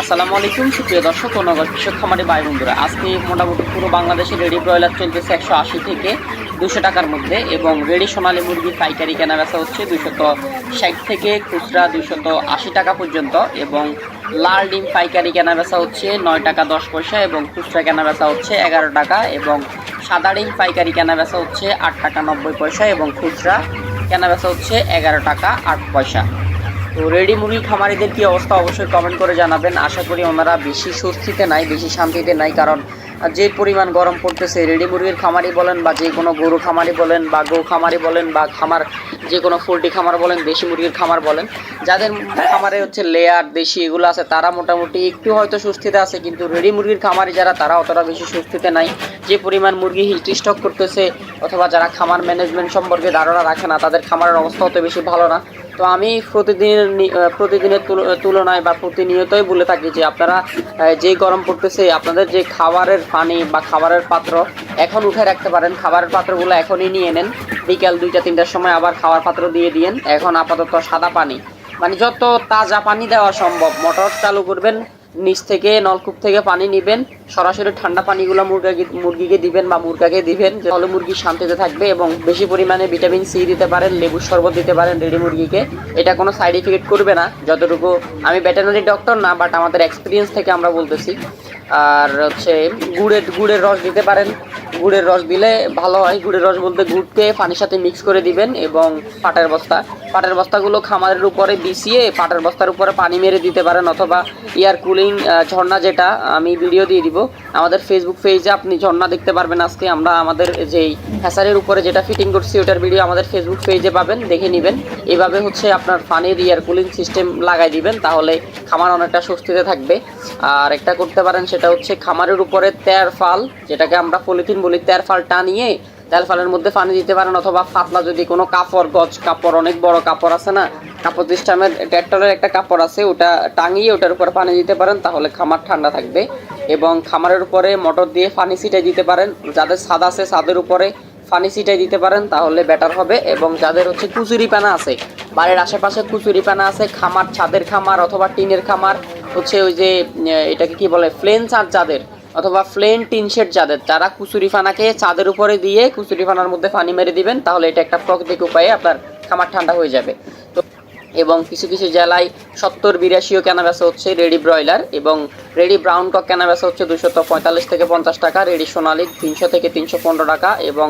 আসসালামু আলাইকুম, সুপ্রিয় দর্শক ও কৃষক খামারি ভাই বন্ধুরা। আজকে মোটামুটি পুরো বাংলাদেশে রেডি ব্রয়লার চলতেছে একশো আশি থেকে দুশো টাকার মধ্যে এবং রেডি সোনালী মুরগি পাইকারি কেনা বেচা হচ্ছে দুশত ষাট থেকে খুচরা দুশত আশি টাকা পর্যন্ত এবং লাল ডিম পাইকারি কেনা বেচা হচ্ছে নয় টাকা দশ পয়সা এবং খুচরা কেনা বেচা হচ্ছে এগারো টাকা এবং সাদা ডিম পাইকারি কেনা বেচা হচ্ছে আট টাকা নব্বই পয়সা এবং খুচরা কেনা বেচা হচ্ছে এগারো টাকা আট পয়সা। তো রেডি মুরগি খামারিদের কি অবস্থা অবশ্যই কমেন্ট করে জানাবেন। আশা করি ওনারা বেশি স্বস্তিতে নাই, বেশি শান্তিতে নাই, কারণ যে পরিমাণ গরম পড়তেছে, রেডি মুরগির খামারি বলেন বা যে কোনো গরু খামারি বলেন বা গৌ খামারি বলেন বা খামার, যে কোনো পোলট্রি খামার বলেন, দেশি মুরগির খামার বলেন, যাদের খামারে হচ্ছে লেয়ার দেশি এগুলো আছে, তারা মোটামুটি একটু হয়তো সুস্থিতে আছে, কিন্তু রেডি মুরগির খামারি যারা, তারা অতটা বেশি সুস্থিতে নাই। যে পরিমাণ মুরগি স্টক করতেছে, অথবা যারা খামার ম্যানেজমেন্ট সম্পর্কে ধারণা রাখে না, তাদের খামারের অবস্থা অত বেশি ভালো না। তো আমি প্রতিদিন প্রতিদিনের তুলনায় বা প্রতিনিয়তই বলে থাকি যে আপনারা যে গরম পড়তেছে, আপনাদের যে খাবারের পানি বা খাবারের পাত্র এখন উঠে রাখতে পারেন। খাবারের পাত্রগুলো এখনই নিয়ে নেন। বিকাল দুইটা, তিনটার সময় আবার খাওয়ার পাত্র দিয়ে দিয়েন। এখন আপাতত সাদা পানি। মানে যত তাজা পানি দেওয়া সম্ভব, মোটর চালু করবেন নিচ থেকে নলকূপ থেকে পানি নেবেন। সরাসরি ঠান্ডা পানিগুলো মুরগি মুরগিকে দিবেন বা মুরগাকে দিবেন। তাহলে মুরগি শান্তিতে থাকবে এবং বেশি পরিমাণে ভিটামিন সি দিতে পারেন, লেবুর শরবত দিতে পারেন রেডি মুরগিকে। এটা কোনো সাইড ইফেক্ট করবে না, যতটুকু আমি ভেটেনারি ডক্টর না, বাট আমাদের এক্সপিরিয়েন্স থেকে আমরা বলতেছি। আর হচ্ছে গুড়ের গুড়ের রস দিতে পারেন। গুড়ের রস দিলে ভালো হয়। গুড়ের রস বলতে গুড়কে পানির সাথে মিক্স করে দিবেন এবং পাটের বস্তা। পাটের বস্তাগুলো খামারের উপরে বিছিয়ে পাটের বস্তার উপরে পানি মেরে দিতে পারেন অথবা এয়ার কুলিং ঝর্ণা যেটা, আমি ভিডিও দিয়ে দিব। আমাদের ফেসবুক পেজে আপনি ঝর্ণা দেখতে পারবেন আজকে। আমরা আমাদের যেই হ্যাসারের উপরে যেটা ফিটিং করছি, ওটার ভিডিও আমাদের ফেসবুক পেজে পাবেন, দেখে নেবেন। এভাবে হচ্ছে আপনার পানির এয়ার কুলিং সিস্টেম লাগাই দিবেন, তাহলে খামার অনেকটা স্বস্তিতে থাকবে। আর একটা করতে পারেন, সেটা হচ্ছে খামারের উপরে তের ফাল, যেটাকে আমরা পলিথিন বলি তের ফাল টানিয়ে তেল ফালের মধ্যে পানি দিতে পারেন, অথবা পাতলা যদি কোনো কাপড়, গজ কাপড়, অনেক বড় কাপড় আছে না কাপড় সিস্টেমের ট্র্যাক্টরের একটা কাপড় আছে, ওটা টাঙিয়ে ওটার উপরে পানি দিতে পারেন, তাহলে খামার ঠান্ডা থাকবে। এবং খামারের উপরে মোটর দিয়ে পানি ছিটাই দিতে পারেন, যাদের ছাদ আছে ছাদের উপরে পানি ছিটাই দিতে পারেন, তাহলে বেটার হবে। এবং যাদের হচ্ছে কুচুরি পানা আছে, বাড়ির আশেপাশে কুচুরি পানা আছে, খামার, ছাদের খামার অথবা টিনের খামার হচ্ছে ওই যে এটাকে কি বলে, ফ্লেন চাঁদ যাদের, অথবা ফ্লেন টিন শেড যাদের, তারা কুচুরি ফানাকে চাঁদের উপরে দিয়ে কুচুরি ফানার মধ্যে পানি মেরে দিবেন, তাহলে এটা একটা প্রাকৃতিক উপায়ে আপনার খামার ঠান্ডা হয়ে যাবে। তো, এবং কিছু কিছু জেলায় সত্তর বিরাশিও কেনাবেচা হচ্ছে রেডি ব্রয়লার, এবং রেডি ব্রাউন কক কেনা কেনাবেচা হচ্ছে দুশত পঁয়তাল্লিশ থেকে পঞ্চাশ টাকা, রেডি সোনালি তিনশো থেকে তিনশো পনেরো টাকা, এবং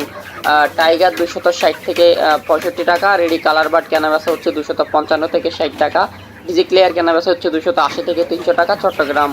টাইগার দুশত ষাট থেকে পঁয়ষট্টি টাকা, রেডি কালার বার্ড কেনাবেচা হচ্ছে দুশত পঞ্চান্ন থেকে ষাট টাকা ডিজি ক্লিয়ার কেনাবেচা হচ্ছে দুশত আশি থেকে তিনশো টাকা। চট্টগ্রাম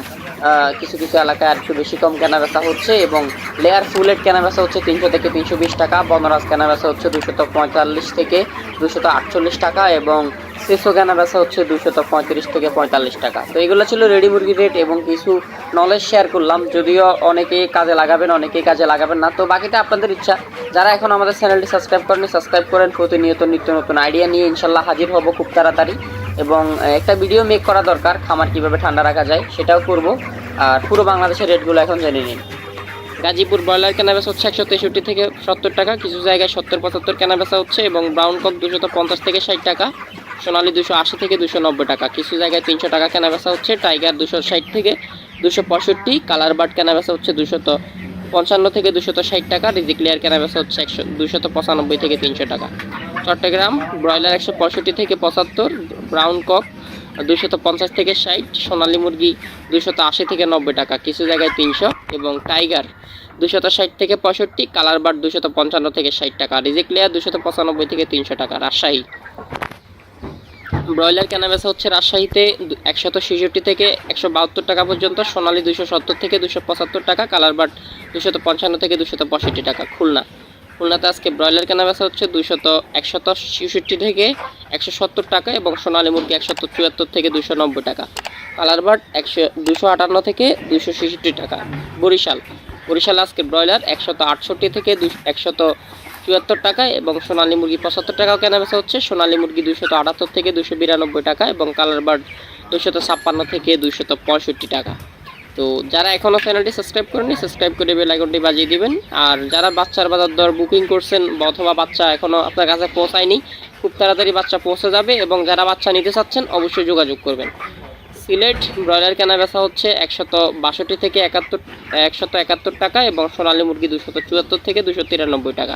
কিছু কিছু এলাকায় আর একটু বেশি কম কেনাবেচা হচ্ছে এবং লেয়ার ফুলেট কেনাবেচা হচ্ছে তিনশো থেকে তিনশো বিশ টাকা। বনরাজ কেনাবেচা হচ্ছে দুশত পঁয়তাল্লিশ থেকে দুশত আটচল্লিশ টাকা এবং সেসো কেনাবেচা হচ্ছে দুশত পঁয়ত্রিশ থেকে পঁয়তাল্লিশ টাকা। তো এগুলো ছিল রেডি মুরগির রেট এবং কিছু নলেজ শেয়ার করলাম। যদিও অনেকে কাজে লাগাবেন, অনেকেই কাজে লাগাবেন না। তো বাকিটা আপনাদের ইচ্ছা। যারা এখন আমাদের চ্যানেলটি সাবস্ক্রাইব করেনি সাবস্ক্রাইব করেন। প্রতিনিয়ত নিত্য নতুন আইডিয়া নিয়ে ইনশাল্লাহ হাজির হব খুব তাড়াতাড়ি। এবং একটা ভিডিও মেক করা দরকার, খামার কীভাবে ঠান্ডা রাখা যায়, সেটাও করব। আর পুরো বাংলাদেশের রেটগুলো এখন জেনে নিন। গাজীপুর ব্রয়লার কেনাবেচা হচ্ছে একশো তেষট্টি থেকে সত্তর টাকা, কিছু জায়গায় সত্তর, পঁচাত্তর কেনাবেচা হচ্ছে এবং ব্রাউন কক দুশত পঞ্চাশ থেকে ষাট টাকা, সোনালি দুশো আশি থেকে দুশো নব্বই টাকা, কিছু জায়গায় তিনশো টাকা কেনাবেচা হচ্ছে টাইগার দুশো ষাট থেকে দুশো পঁয়ষট্টি কালার বার্ড কেনাবেচা হচ্ছে দুশত পঞ্চান্ন থেকে দুশত ষাট টাকা রিজিক্লিয়ার কেনাবেচা হচ্ছে একশো দুশত পঁচানব্বই থেকে তিনশো টাকা। চট্টগ্রাম, ব্রয়লার একশো পঁয়ষট্টি থেকে পঁচাত্তর ব্রাউন কক দুশত পঞ্চাশ থেকে ষাট, সোনালী মুরগি দুশত আশি থেকে নব্বই টাকা, কিছু জায়গায় তিনশো এবং টাইগার দুশত ষাট থেকে পঁয়ষট্টি, কালার বার দুশত পঞ্চান্ন থেকে ষাট টাকা রিজিক্লিয়ার দুশত পঁচানব্বই থেকে তিনশো টাকা, রাজশাহী। ব্রয়লার কেনাবেচা হচ্ছে রাজশাহীতে একশত ছেষট্টি থেকে একশো বাহাত্তর টাকা পর্যন্ত, সোনালী দুশো সত্তর থেকে দুশো পঁচাত্তর টাকা, কালার বাট দুশত পঞ্চান্ন থেকে দুশত পঁয়ষট্টি টাকা, খুলনা। খুলনাতে আজকে ব্রয়লার কেনাবেচা হচ্ছে দুশত একশত ছেষট্টি থেকে একশো সত্তর টাকা এবং সোনালী মুরগি একশত চুয়াত্তর থেকে দুশো নব্বই টাকা। কালার বাট একশো দুশো আটান্ন থেকে দুশো ছেষট্টি টাকা। বরিশাল বরিশাল আজকে ব্রয়লার একশত আটষট্টি থেকে একশত চুয়াত্তর টাকা এবং সোনালী মুরগি পঁচাত্তর টাকাও কেনা বেচা হচ্ছে। সোনালী মুরগি দুশত আটাত্তর থেকে দুশো বিরানব্বই টাকা এবং কালার বার্ড দুশত ছাপ্পান্ন থেকে দুশত পঁয়ষট্টি টাকা। তো যারা এখনও চ্যানেলটি সাবস্ক্রাইব করেনি সাবস্ক্রাইব করে বেল আইকনটি বাজিয়ে দিবেন। আর যারা বাচ্চার বাজার দর বুকিং করছেন অথবা বাচ্চা এখনও আপনার কাছে পৌঁছায়নি, খুব তাড়াতাড়ি বাচ্চা পৌঁছে যাবে এবং যারা বাচ্চা নিতে চাচ্ছেন অবশ্যই যোগাযোগ করবেন। সিলেট ব্রয়লার কেনা বেচা হচ্ছে একশত বাষট্টি থেকে একাত্তর, একশত একাত্তর টাকা এবং সোনালী মুরগি দুশত চুয়াত্তর থেকে দুশো তিরানব্বই টাকা।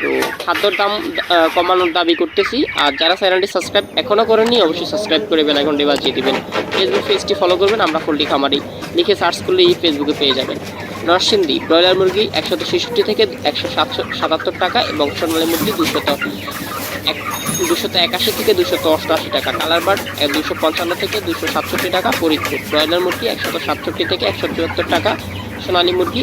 তো খাদ্যর দাম কমানোর দাবি করতেছি। আর যারা চ্যানেলটি সাবস্ক্রাইব এখনও করেননি, অবশ্যই সাবস্ক্রাইব করে বেল আইকনটি বাজিয়ে দেবেন। ফেসবুক পেজটি ফলো করবেন, আমরা ফুলটি খামারি। লিখে সার্চ করলেই ফেসবুকে পেয়ে যাবেন। নরসিংদী, ব্রয়লার মুরগি একশো ছেষট্টি থেকে একশো সাতশো সাতাত্তর টাকা এবং সোনালী মুরগি দুশত এক, দুশত একাশি থেকে দুশত অষ্টআশি টাকা। কালার বার্ড দুশো পঞ্চান্ন থেকে দুশো সাতষট্টি টাকা। ফরিদপুর, ব্রয়লার মুরগি একশত সাতষট্টি থেকে একশো চুয়াত্তর টাকা। সোনালী মুরগি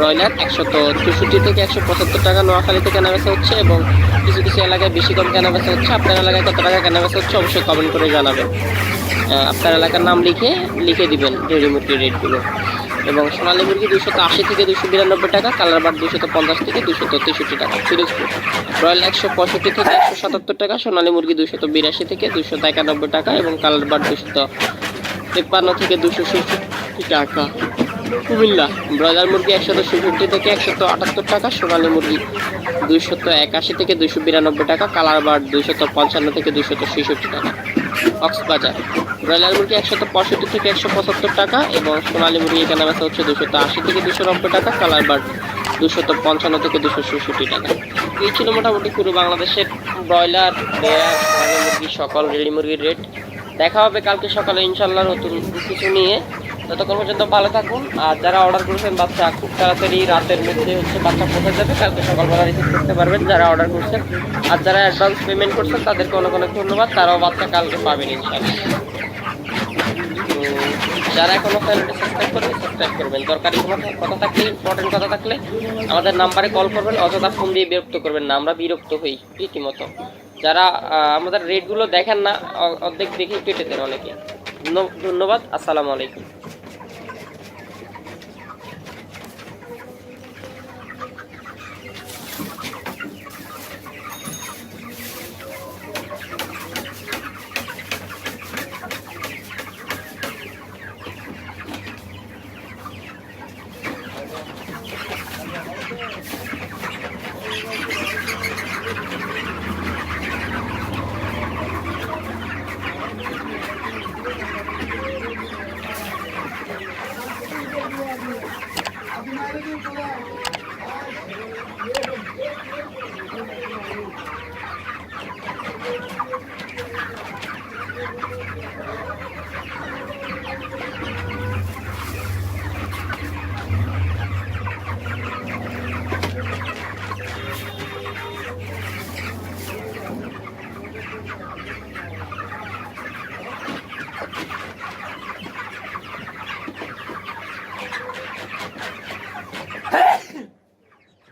ব্রয়লার একশত চৌষট্টি থেকে একশো পঁচাত্তর টাকা নোয়াখালীতে কেনা বেচা হচ্ছে এবং কিছু কিছু এলাকায় বেশি কম কেনা বেচা হচ্ছে। আপনার এলাকায় কত টাকা কেনা বেচা হচ্ছে অবশ্যই কমেন্ট করে জানাবেন। আপনার এলাকার নাম লিখে লিখে দিবেন রেডি মুরগির রেটগুলো। এবং সোনালী মুরগি দুশত আশি থেকে দুশো বিরানব্বই টাকা, কালার বার্ড দুশত পঞ্চাশ থেকে দুশত তেষট্টি টাকা, ফিরোজপুর। রয়্যাল একশো পঁয়ষট্টি থেকে একশো সাতাত্তর টাকা, সোনালী মুরগি দুশত বিরাশি থেকে দুশত একানব্বই টাকা এবং কালার বার্ড দুশত তেপ্পান্ন থেকে দুশো ছেষট্টি টাকা। কুমিল্লা। ব্রয়লার মুরগি একশত ছেষট্টি থেকে একশত আটাত্তর টাকা, সোনালী মুরগি দুইশত একাশি থেকে দুশো বিরানব্বই টাকা, কালার বার্ড দুইশত পঞ্চান্ন থেকে দুইশত ছেষট্টি টাকা। কক্সবাজার। ব্রয়লার মুরগি একশত পঁয়ষট্টি থেকে একশো পঁচাত্তর টাকা এবং সোনালী মুরগি কেনা বেচা হচ্ছে দুশত আশি থেকে দুশো নব্বই টাকা, কালার বার্ড দুশত পঞ্চান্ন থেকে দুশো ছেষট্টি টাকা। এই ছিল মোটামুটি পুরো বাংলাদেশের ব্রয়লার লেয়ার সোনালী মুরগি, সকল রেডি মুরগির রেট। দেখা হবে কালকে সকালে ইনশাল্লাহ নতুন কিছু নিয়ে। ততক্ষণ পর্যন্ত ভালো থাকুন, আর যারা অর্ডার করেছেন বাচ্চা, খুব তাড়াতাড়ি রাতের মধ্যে হচ্ছে বাচ্চা পৌঁছে যাবে। কালকে সকালবেলা রিসিভ করতে পারবেন যারা অর্ডার করছেন। আর যারা অ্যাডভান্স পেমেন্ট করছেন, তাদেরকে অনেক অনেক ধন্যবাদ। তারাও বাচ্চা কালকে পাবেন যারা এখনও চ্যানেলটি সাবস্ক্রাইব করবেন সাবস্ক্রাইব করবেন। দরকারি কোনো কথা থাকলে ইম্পর্টেন্ট কথা থাকলে আমাদের নাম্বারে কল করবেন, অযথা ফোন দিয়ে বিরক্ত করবেন না। আমরা বিরক্ত হই, রীতিমতো। যারা আমাদের রেটগুলো দেখেন না অর্ধেক দেখে কেটে দেন অনেকে। ধন্য- ধন্যবাদ। আসসালামু আলাইকুম। 危ないですこれ。